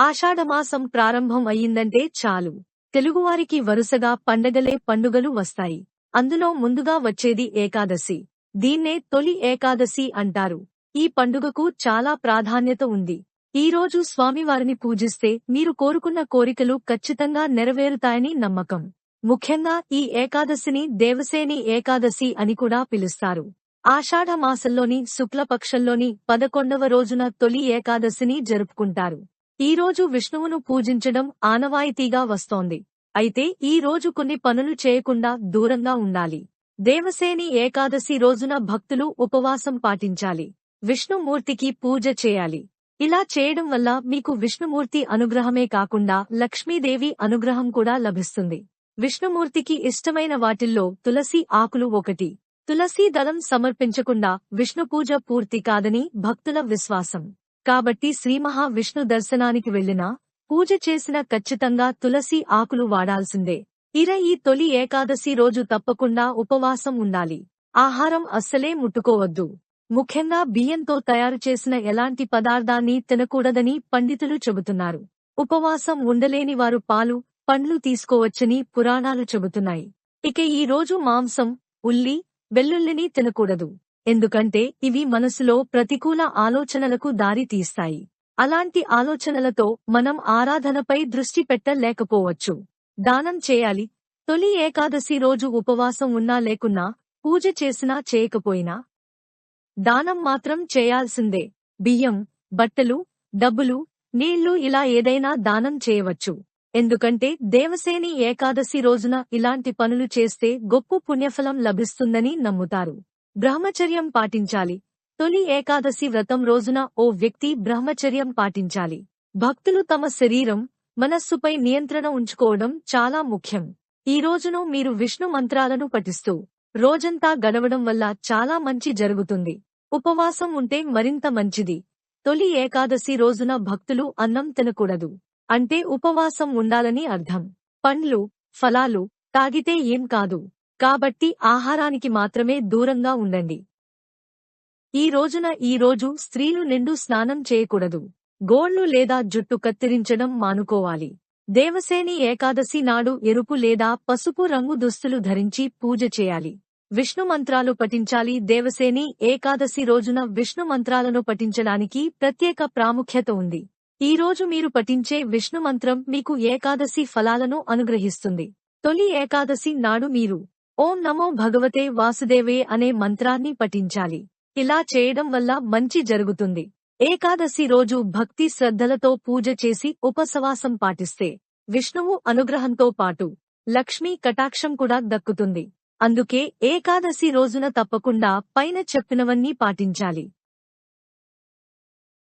ఆషాఢమాసం ప్రారంభం అయ్యిందంటే చాలు. తెలుగువారికి వరుసగా పండగలే పండుగలు వస్తాయి. అందులో ముందుగా వచ్చేది ఏకాదశి. దీన్నే తొలి ఏకాదశి అంటారు. ఈ పండుగకు చాలా ప్రాధాన్యత ఉంది. ఈ రోజు స్వామివారిని పూజిస్తే మీరు కోరుకున్న కోరికలు ఖచ్చితంగా నెరవేరుతాయని నమ్మకం. ముఖ్యంగా ఈ ఏకాదశిని దేవసేని ఏకాదశి అని కూడా పిలుస్తారు. ఆషాఢ మాసంలోని శుక్లపక్షంలోని పదకొండవ రోజున తొలి ఏకాదశిని జరుపుకుంటారు. ఈ రోజు విష్ణువును పూజించడం ఆనవాయితీగా వస్తోంది. అయితే ఈ రోజు కొన్ని పనులు చేయకుండా దూరంగా ఉండాలి. దేవసేని ఏకాదశి రోజున భక్తులు ఉపవాసం పాటించాలి. విష్ణుమూర్తికి పూజ చేయాలి. ఇలా చేయడం వల్ల మీకు విష్ణుమూర్తి అనుగ్రహమే కాకుండా లక్ష్మీదేవి అనుగ్రహం కూడా లభిస్తుంది. విష్ణుమూర్తికి ఇష్టమైన వాటిల్లో తులసి ఆకులు ఒకటి. తులసీ దళం సమర్పించకుండా విష్ణు పూజ పూర్తి కాదని భక్తుల విశ్వాసం. కాబట్టి శ్రీ మహావిష్ణు దర్శనానికి వెళ్ళినా పూజ చేసిన ఖచ్చితంగా తులసి ఆకులు వాడాల్సిందే. ఇర ఈ తొలి ఏకాదశి రోజు తప్పకుండా ఉపవాసం ఉండాలి. ఆహారం అస్సలే ముట్టుకోవద్దు. ముఖ్యంగా బియ్యంతో తయారు చేసిన ఎలాంటి పదార్థాన్ని తినకూడదని పండితులు చెబుతున్నారు. ఉపవాసం ఉండలేని వారు పాలు పండ్లు తీసుకోవచ్చని పురాణాలు చెబుతున్నాయి. ఇక ఈ రోజు మాంసం ఉల్లి వెల్లుల్లిని తినకూడదు. ఎందుకంటే ఇవి మనసులో ప్రతికూల ఆలోచనలకు దారి తీస్తాయి. అలాంటి ఆలోచనలతో మనం ఆరాధనపై దృష్టి పెట్టలేకపోవచ్చు. దానం చేయాలి. తొలి ఏకాదశి రోజు ఉపవాసం ఉన్నా లేకున్నా పూజ చేసినా చేయకపోయినా దానం మాత్రం చేయాల్సిందే. బియ్యం బట్టలు డబ్బులు నీళ్ళు ఇలా ఏదైనా దానం చేయవచ్చు. ఎందుకంటే దేవసేని ఏకాదశి రోజున ఇలాంటి పనులు చేస్తే గొప్ప పుణ్యఫలం లభిస్తుందని నమ్ముతారు. బ్రహ్మచర్యం పాటించాలి. తొలి ఏకాదశి వ్రతం రోజున ఓ వ్యక్తి బ్రహ్మచర్యం పాటించాలి. భక్తులు తమ శరీరం మనస్సుపై నియంత్రణ ఉంచుకోవడం చాలా ముఖ్యం. ఈ రోజును మీరు విష్ణు మంత్రాలను పఠిస్తూ రోజంతా గడవడం వల్ల చాలా మంచి జరుగుతుంది. ఉపవాసం ఉంటే మరింత మంచిది. తొలి ఏకాదశి రోజున భక్తులు అన్నం తినకూడదు. అంటే ఉపవాసం ఉండాలని అర్థం. పండ్లు ఫలాలు తాగితే ఏం కాదు. కాబట్టి ఆహారానికి మాత్రమే దూరంగా ఉండండి. ఈ రోజున ఈ రోజు స్త్రీలు నిండు స్నానం చేయకూడదు. గోళ్ళు లేదా జుట్టు కత్తిరించడం మానుకోవాలి. దేవసేని ఏకాదశి నాడు ఎరుపు లేదా పసుపు రంగు దుస్తులు ధరించి పూజ చేయాలి. విష్ణు మంత్రాలు పఠించాలి. దేవసేని ఏకాదశి రోజున విష్ణు మంత్రాలను పఠించడానికి ప్రత్యేక ప్రాముఖ్యత ఉంది. ఈ రోజు మీరు పఠించే విష్ణు మంత్రం మీకు ఏకాదశి ఫలాలను అనుగ్రహిస్తుంది. తొలి ఏకాదశి నాడు మీరు ఓం నమో భగవతే వాసుదేవే అనే మంత్రాన్ని పఠించాలి. ఇలా చేయడం వల్ల మంచి జరుగుతుంది. ఏకాదశి రోజు భక్తి శ్రద్ధలతో పూజ చేసి ఉపసవాసం పాటిస్తే విష్ణువు అనుగ్రహంతో పాటు లక్ష్మీ కటాక్షం కూడా దక్కుతుంది. అందుకే ఏకాదశి రోజున తప్పకుండా పైన చెప్పినవన్నీ పాటించాలి.